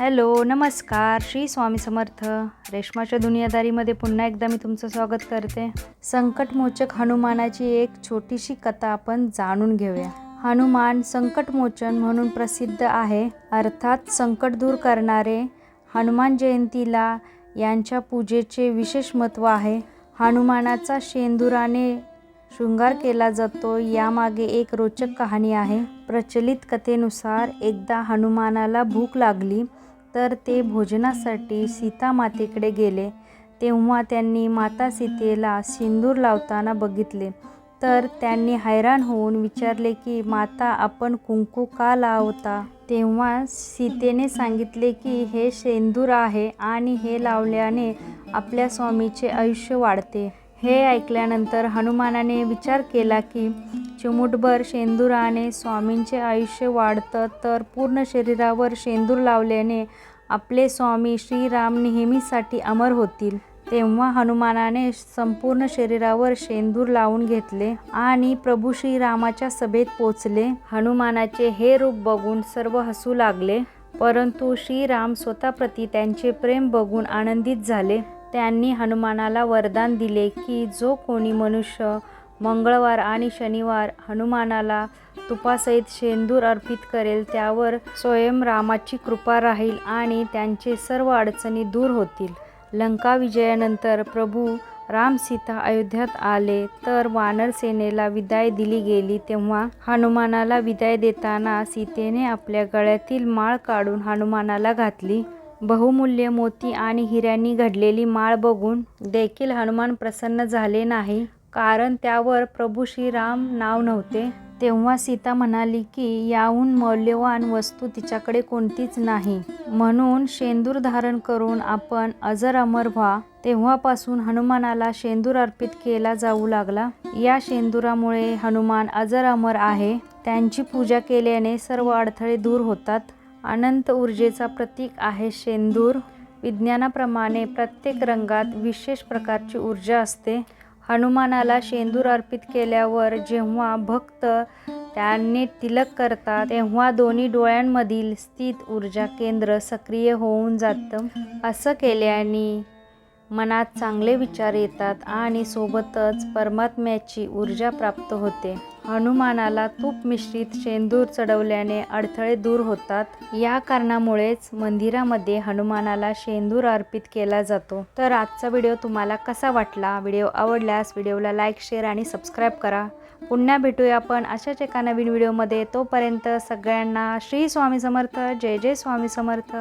Hello नमस्कार. श्री स्वामी समर्थ. रेशमाच्या दुनियादारीमध्ये पुन्हा एकदा मी तुमचं स्वागत करते. संकटमोचक हनुमानाची एक छोटीशी कथा आपण जाणून घेऊया. हनुमान संकटमोचन म्हणून प्रसिद्ध आहे. अर्थात संकट दूर करणारे हनुमान जयंतीला यांच्या पूजेचे विशेष महत्त्व आहे. हनुमानाचा शेंदुराने शृंगार केला जातो यामागे एक रोचक कहाणी आहे. प्रचलित कथेनुसार एकदा हनुमानाला भूक लागली. तर ते भोजनासाठी सीता मातेकडे गेले. तेव्हा त्यांनी माता सीतेला सिंदूर लावताना बघितले. तर त्यांनी हैराण होऊन विचारले की माता आपण कुंकू का लावता? तेव्हा सीतेने सांगितले की हे शेंदूर आहे आणि हे लावल्याने आपल्या स्वामीचे आयुष्य वाढते. हे ऐकल्यानंतर हनुमानाने विचार केला की चिमुटभर शेंदुराने स्वामींचे आयुष्य वाढतं तर पूर्ण शरीरावर शेंदूर लावल्याने आपले स्वामी श्रीराम नेहमीसाठी अमर होतील. तेव्हा हनुमानाने संपूर्ण शरीरावर शेंदूर लावून घेतले आणि प्रभू श्रीरामाच्या सभेत पोचले. हनुमानाचे हे रूप बघून सर्व हसू लागले परंतु श्रीराम स्वतःप्रती त्यांचे प्रेम बघून आनंदित झाले. त्यांनी हनुमानाला वरदान दिले की जो कोणी मनुष्य मंगळवार आणि शनिवार हनुमानाला तुपासहित शेंदूर अर्पित करेल. त्यावर स्वयं रामाची कृपा राहील आणि त्यांचे सर्व अडचणी दूर होतील. लंका विजयानंतर प्रभू राम सीता अयोध्यात आले तर वानर सेनेला विदाय दिली गेली. तेव्हा हनुमानाला विदाय देताना सीतेने आपल्या गळ्यातील माळ काढून हनुमानाला घातली. बहुमूल्य मोती आणि हिऱ्यांनी घडलेली माळ बघून देखील हनुमान प्रसन्न झाले नाही. कारण त्यावर प्रभू श्रीराम नाव नव्हते. तेव्हा सीता म्हणाली की याहून मौल्यवान वस्तू तिच्याकडे कोणतीच नाही. म्हणून शेंदूर धारण करून आपण अजर अमर व्हा. तेव्हापासून हनुमानाला शेंदूर अर्पित केला जाऊ लागला. या शेंदुरामुळे हनुमान अजर अमर आहे. त्यांची पूजा केल्याने सर्व अडथळे दूर होतात. अनंत ऊर्जेचा प्रतीक आहे शेंदूर. विज्ञानाप्रमाणे प्रत्येक रंगात विशेष प्रकारची ऊर्जा असते. हनुमानाला शेंदूर अर्पित केल्यावर जेव्हा भक्त त्यांनी तिलक करतात तेव्हा दोन्ही डोळ्यांमधील स्थित ऊर्जा केंद्र सक्रिय होऊन जातं. असं केल्याने मनात चांगले विचार येतात आणि सोबतच परमात्म्याची ऊर्जा प्राप्त होते. हनुमानाला तूप मिश्रित शेंदूर चढवल्याने अडथळे दूर होतात. या कारणामुळेच मंदिरामध्ये हनुमानाला शेंदूर अर्पित केला जातो. तर आजचा व्हिडिओ तुम्हाला कसा वाटला? व्हिडिओ आवडल्यास व्हिडिओला लाईक शेअर आणि सबस्क्राईब करा. पुन्हा भेटूया आपण अशाच एका नवीन व्हिडिओमध्ये. तोपर्यंत सगळ्यांना श्री स्वामी समर्थ. जय जय स्वामी समर्थ.